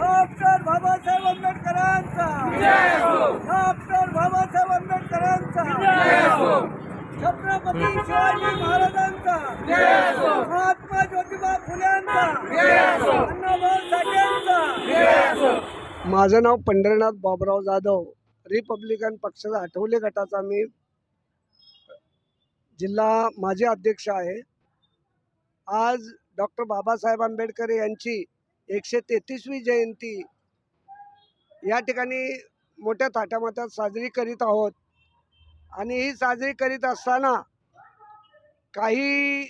Doctor Babasaheb आंबेडकरांचा. Doctor Babasaheb आंबेडकरांचा. छत्रपती शिवाजी महाराजांचा. महात्मा ज्योतिबा फुल्यांचा अण्णाभाऊ साठ्यांचा माझं नाव पंढरीनाथ बाबराव जाधव. रिपब्लिकन पक्षाचा आठवले गटाचा मी जिल्हा माजी अध्यक्ष आहे. आज डॉक्टर बाबासाहेब आंबेडकर यांची एकशे तेहतीसवी जयंती या ठिकाणी मोठ्या थाटामाटात साजरी करीत आहोत. आणि ही साजरी करीत असताना काही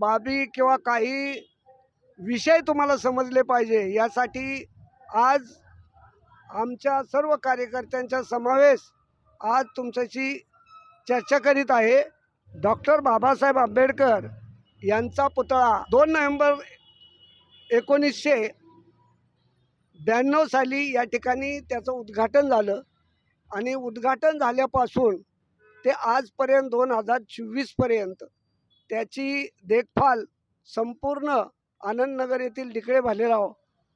बाबी किंवा काही विषय तुम्हाला समजले पाहिजे. यासाठी आज आमच्या सर्व कार्यकर्त्यांचा समावेश आज तुमच्याशी चर्चा करीत आहे. डॉक्टर बाबासाहेब आंबेडकर यांचा पुतळा दोन नोव्हेंबर एकोणीसशे ब्याण्णव साली या ठिकाणी त्याचं उद्घाटन झालं. आणि उद्घाटन झाल्यापासून ते आजपर्यंत दोन हजार चोवीसपर्यंत त्याची देखभाल संपूर्ण आनंदनगर येथील डिकळे भालेराव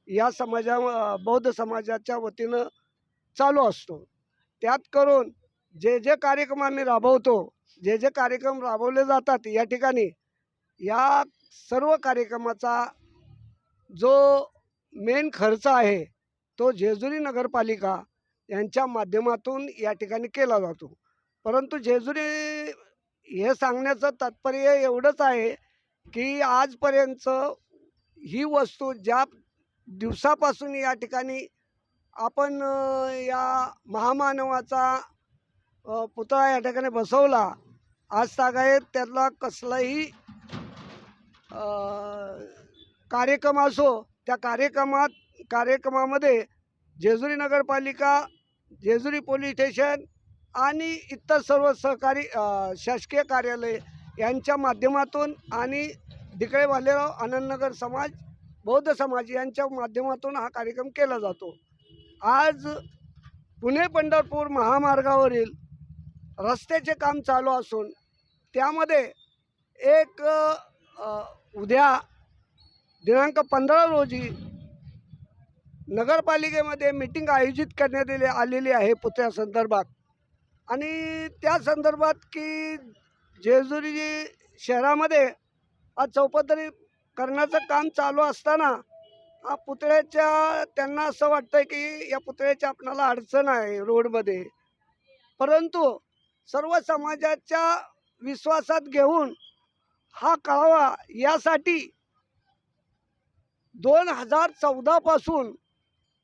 या समाजा बौद्ध समाजाच्या वतीनं चालू असतो. त्यात करून जे जे कार्यक्रम आम्ही राबवतो जे जे कार्यक्रम राबवले जातात या ठिकाणी या सर्व कार्यक्रमाचा जो मेन खर्च आहे तो जेजुरी नगरपालिका यांच्या माध्यमातून या ठिकाणी केला जातो. परंतु जेजुरी हे सांगण्याचं तात्पर्य एवढंच आहे की आजपर्यंत ही वस्तू ज्या दिवसापासून या ठिकाणी आपण या महामानवाचा पुतळा या ठिकाणी बसवला आज तागायत त्यातला कसलाही कार्यक्रम असो त्या कार्यक्रमात कार्यक्रमामध्ये जेजुरी नगरपालिका जेजुरी पोलीस स्टेशन आणि इतर सर्व सहकारी शासकीय कार्यालय यांच्या माध्यमातून आणि दिकळे भालेराव आनंदनगर समाज बौद्ध समाज यांच्या माध्यमातून हा कार्यक्रम केला जातो. आज पुणे पंढरपूर महामार्गावरील रस्त्याचे काम चालू असून त्यामध्ये एक उद्या दिनांक पंधरा रोजी नगरपालिकेमध्ये मीटिंग आयोजित करण्यात आले आलेली आहे पुतळ्या संदर्भात. आणि त्या संदर्भात की जेजुरी शहरामध्ये आज चौपदरी करण्याचं काम चालू असताना हा पुतळ्याच्या त्यांना असं वाटतं की या पुतळ्याची आपणाला अडचण आहे रोडमध्ये. परंतु सर्व समाजाच्या विश्वासात घेऊन हा कळावा यासाठी दोन हजार चौदापासून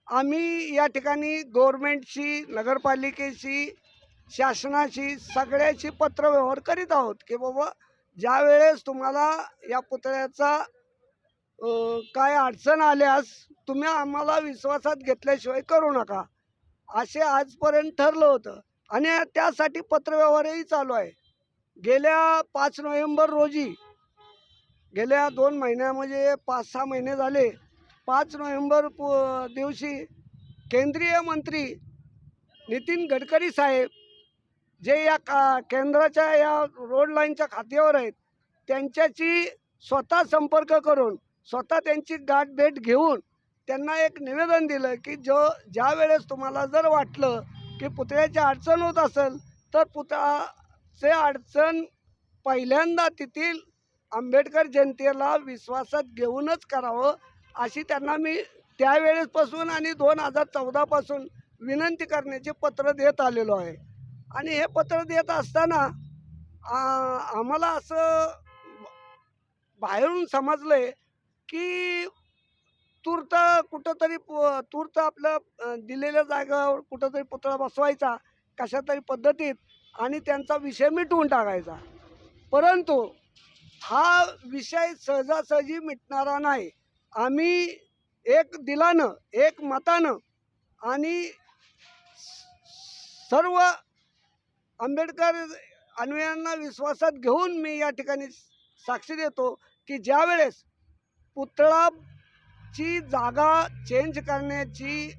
आम्ही या ठिकाणी गव्हर्मेंटशी नगरपालिकेशी शासनाशी सगळ्याशी पत्रव्यवहार करीत आहोत की बाबा ज्या वेळेस तुम्हाला या पुतळ्याचा काय अडचण आल्यास तुम्ही आम्हाला विश्वासात घेतल्याशिवाय करू नका. असे आजपर्यंत ठरलं होतं आणि त्यासाठी पत्रव्यवहारही चालू आहे. गेल्या पाच नोव्हेंबर रोजी गेल्या दोन महिन्या म्हणजे पाच सहा महिने झाले. पाच नोव्हेंबर पु- दिवशी केंद्रीय मंत्री नितीन गडकरी साहेब जे या का केंद्राच्या या रोड लाईनच्या खात्यावर आहेत त्यांच्याशी स्वतः संपर्क करून स्वतः त्यांची गाठ भेट घेऊन त्यांना एक निवेदन दिलं की जो ज्या वेळेस तुम्हाला जर वाटलं की पुतळ्याची अडचण होत असेल तर पुतळाचे अडचण पहिल्यांदा तेथील आंबेडकर जनतेला विश्वासात घेऊनच करावं अशी त्यांना मी त्यावेळेसपासून आणि दोन हजार चौदापासून विनंती करण्याचे पत्र देत आलेलो आहे. आणि हे पत्र देत असताना आम्हाला असं बाहेरून समजलंय की तूर्त कुठंतरी प- तूर्त आपलं दिलेल्या जागेवर कुठंतरी पुतळा बसवायचा कशातरी पद्धतीत आणि त्यांचा विषय मिटवून टाकायचा. परंतु हा विषय सहजासहजी मिटणारा नाही. आम्ही एक दिलानं एक मतानं आणि सर्व आंबेडकर अन्वयांना विश्वासात घेऊन मी या ठिकाणी साक्षी देतो की ज्यावेळेस पुतळाची जागा चेंज करण्याची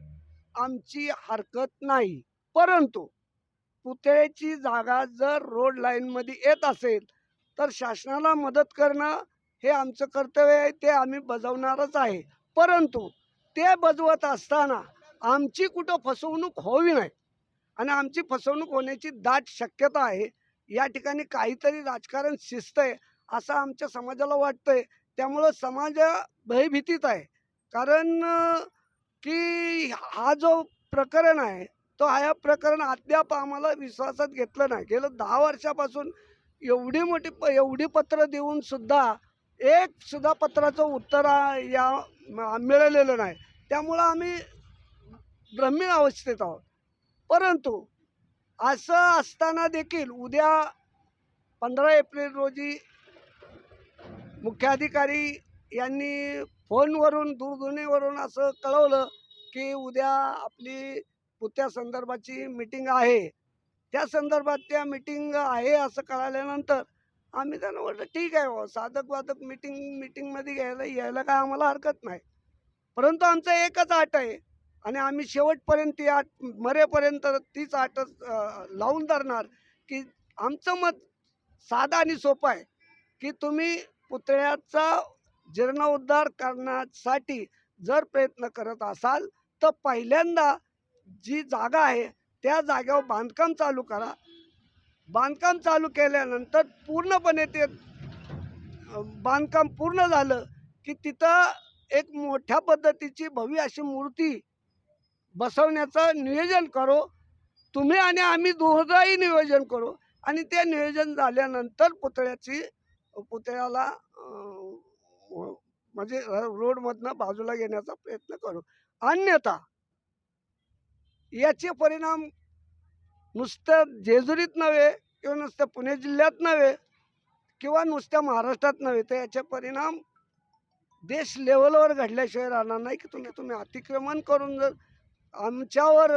आमची हरकत नाही. परंतु पुतळ्याची जागा जर रोड लाईनमध्ये येत असेल तर शासनाला मदत करणं हे आमचं कर्तव्य आहे ते आम्ही बजावणारच आहे. परंतु ते बजवत असताना आमची कुठं फसवणूक होवी नाही आणि आमची फसवणूक होण्याची दाट शक्यता आहे. या ठिकाणी काहीतरी राजकारण शिस्त आहे असं आमच्या समाजाला वाटतंय. त्यामुळं समाज भयभीतीत आहे. कारण की हा जो प्रकरण आहे तो हा प्रकरण अद्याप आम्हाला विश्वासात घेतलं नाही. गेलं दहा वर्षापासून एवढी मोठी प एवढी पत्र देऊन सुद्धा एक सुद्धा पत्राचं उत्तर या मिळालेलं नाही. त्यामुळं आम्ही भ्रमीण अवस्थेत आहोत. परंतु असं असताना देखील उद्या पंधरा एप्रिल रोजी मुख्याधिकारी यांनी फोनवरून दूरध्वनीवरून असं कळवलं की उद्या आपली पुत्या संदर्भाची मीटिंग आहे. त्या संदर्भात त्या मीटिंग आहे असं कळाल्यानंतर आम्ही त्यांना म्हटलं ठीक आहे हो साधक वादक मीटिंग मीटिंगमध्ये घ्यायला यायला काय आम्हाला हरकत नाही. परंतु आमचं एकच आट आहे आणि आम्ही शेवटपर्यंत ती आट मरेपर्यंत तीच आट लावून धरणार की आमचं मत साधं आणि सोपं आहे की तुम्ही पुतळ्याचा जीर्णोद्धार करण्यासाठी जर प्रयत्न करत असाल तर पहिल्यांदा जी जागा आहे त्या जागेवर बांधकाम चालू करा. बांधकाम चालू केल्यानंतर पूर्णपणे ते बांधकाम पूर्ण झालं की तिथं एक मोठ्या पद्धतीची भव्य अशी मूर्ती बसवण्याचं नियोजन करो. तुम्ही आणि आम्ही दोघंही नियोजन करू. आणि ते नियोजन झाल्यानंतर पुतळ्याची पुतळ्याला म्हणजे रोडमधनं बाजूला घेण्याचा प्रयत्न करू. अन्यथा याचे परिणाम नुसतं जेजुरीत नव्हे किंवा नुसतं पुणे जिल्ह्यात नव्हे किंवा नुसत्या महाराष्ट्रात नव्हे तर याचे परिणाम देश लेवलवर घडल्याशिवाय राहणार नाही की तुम्ही तुम्ही अतिक्रमण करून जर आमच्यावर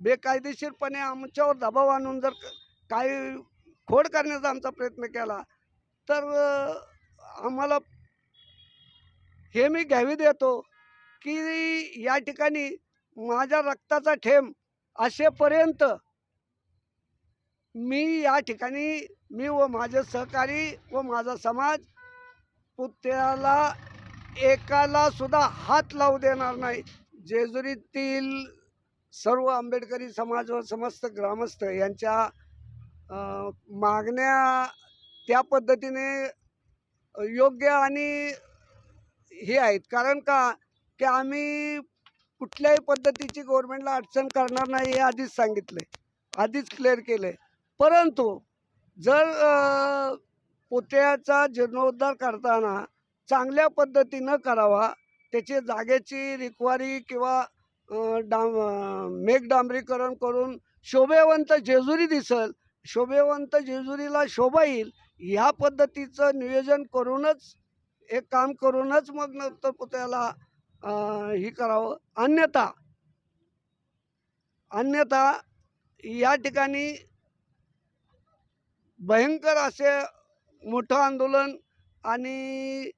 बेकायदेशीरपणे आमच्यावर दबाव आणून जर काही खोड करण्याचा आमचा प्रयत्न केला तर आम्हाला हे मी घ्यावी देतो की या ठिकाणी माझ्या रक्ताचा ठेंब असेपर्यंत मी या ठिकाणी मी व माझे सहकारी व माझा समाज पुत्याला एकाला सुद्धा हात लावू देणार नाही. जेजुरीतील सर्व आंबेडकरी समाज व समस्त ग्रामस्थ यांच्या मागण्या त्या पद्धतीने योग्य आणि हे आहेत. कारण का की आम्ही कुठल्याही पद्धतीची गव्हर्नमेंटला अडचण करणार नाही हे आधीच सांगितले आधीच क्लिअर केले परंतु जर पोत्याचा जीर्णोद्धार करताना चांगल्या पद्धतीनं करावा त्याची जागेची रिक्वायरी किंवा डाम मेघडांबरीकरण करून शोभेवंत जेजुरी दिसल शोभेवंत जेजुरीला शोभा येईल ह्या पद्धतीचं नियोजन करूनच एक काम करूनच मग नंतर पुतळ्याला हे करावं. अन्यथा अन्यथा या ठिकाणी भयंकर असे मोठं आंदोलन आणि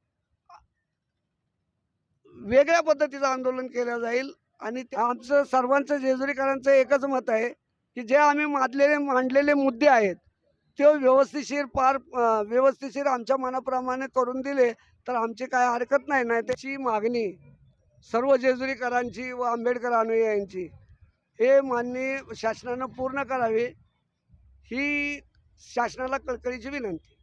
वेगळ्या पद्धतीचं आंदोलन केलं जाईल आणि आमचं सर्वांचं जेजुरीकरांचं एकच मत आहे की जे आम्ही मांडलेले मांडलेले मुद्दे आहेत ते व्यवस्थिशीर पार व्यवस्थिशीर आमच्या मनाप्रमाणे करून दिले तर आमची काय हरकत नाही नाही त्याची मागणी सर्व जेजुरीकरांची व आंबेडकर अनुयायांची हे माननी शासनानं पूर्ण करावे ही शासनाला कळकळीची विनंती.